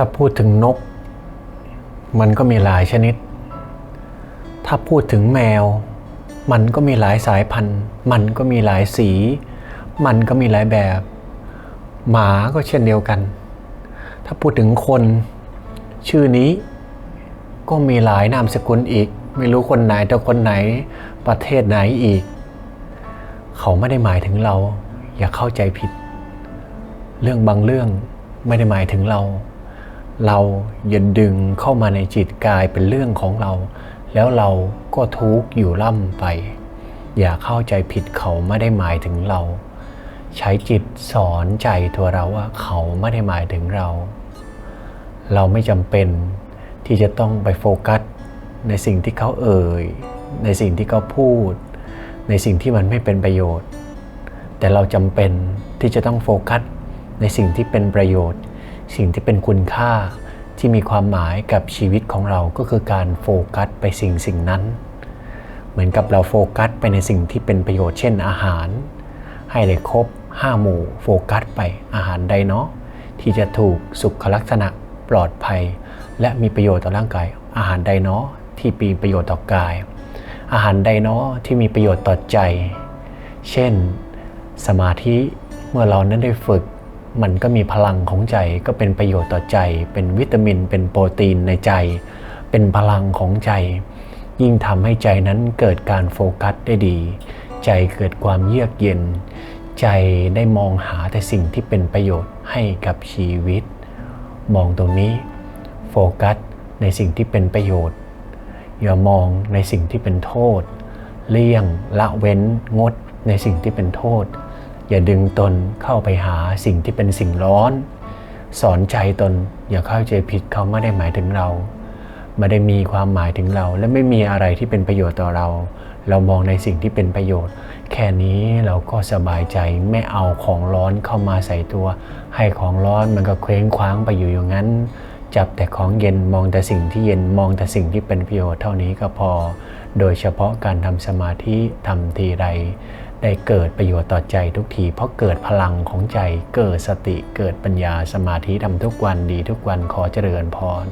ถ้าพูดถึงนก มันก็มีหลายชนิด ถ้าพูดถึงแมว มันก็มีหลายสายพันธุ์ มันก็มีหลายสี มันก็มีหลายแบบ หมาก็เช่นเดียวกัน ถ้าพูดถึงคน ชื่อนี้ก็มีหลายนามสกุลอีก ไม่รู้คนไหนแต่คนไหนประเทศไหนอีก เขาไม่ได้หมายถึงเรา อย่าเข้าใจผิด เรื่องบางเรื่องไม่ได้หมายถึงเรา เราอย่าดึงเข้ามาในจิตกายเป็นเรื่องของเรา แล้วเราก็ทุกข์อยู่ล่ำไป อย่าเข้าใจผิดเขาไม่ได้หมายถึงเรา ใช้จิตสอนใจตัวเราว่าเขาไม่ได้หมายถึงเรา เราไม่จำเป็นที่จะต้องไปโฟกัสในสิ่งที่เขาเอ่ย ในสิ่งที่เขาพูด ในสิ่งที่มันไม่เป็นประโยชน์ แต่เราจำเป็นที่จะต้องโฟกัสในสิ่งที่เป็นประโยชน์ สิ่งที่เป็นคุณค่าที่มีความหมายกับชีวิตของเราก็คือการโฟกัสไปสิ่งสิ่งนั้น เหมือนกับเราโฟกัสไปในสิ่งที่เป็นประโยชน์เช่นอาหาร ให้ได้ครบ5หมู่โฟกัสไปอาหารใดเนาะที่จะถูกสุขลักษณะปลอดภัย และมีประโยชน์ต่อร่างกาย อาหารใดเนาะที่มีประโยชน์ต่อกาย อาหารใดเนาะที่มีประโยชน์ต่อใจ เช่น สมาธิเมื่อเรานั้นได้ฝึก มันก็มีพลังของใจก็เป็นประโยชน์ต่อใจ เป็นวิตามิน เป็นโปรตีนในใจ เป็นพลังของใจ ยิ่งทำให้ใจนั้นเกิดการโฟกัสได้ดี ใจเกิดความเยือกเย็น ใจได้มองหาแต่สิ่งที่เป็นประโยชน์ให้กับชีวิต มองตรงนี้โฟกัสในสิ่งที่เป็นประโยชน์ อย่ามองในสิ่งที่เป็นโทษ เลี่ยงละเว้นงดในสิ่งที่เป็นโทษ อย่าดึงตนเข้าไปหาสิ่งที่เป็นสิ่งร้อน สอนใจตนอย่าเข้าใจผิดเขาไม่ได้หมายถึงเราไม่ได้มีความหมายถึงเรา และไม่มีอะไรที่เป็นประโยชน์ต่อเรา เรามองในสิ่งที่เป็นประโยชน์ แค่นี้เราก็สบายใจไม่เอาของร้อนเข้ามาใส่ตัว ให้ของร้อนมันก็เคว้งคว้างไปอยู่อย่างนั้น จับแต่ของเย็นมองแต่สิ่งที่เย็นมองแต่สิ่งที่เป็นประโยชน์เท่านี้ก็พอ โดยเฉพาะการทำสมาธิทำทีไร ได้เกิดประโยชน์ต่อใจทุกที เพราะเกิดพลังของใจเกิดสติเกิดปัญญาสมาธิทำทุกวันดีทุกวันขอเจริญพร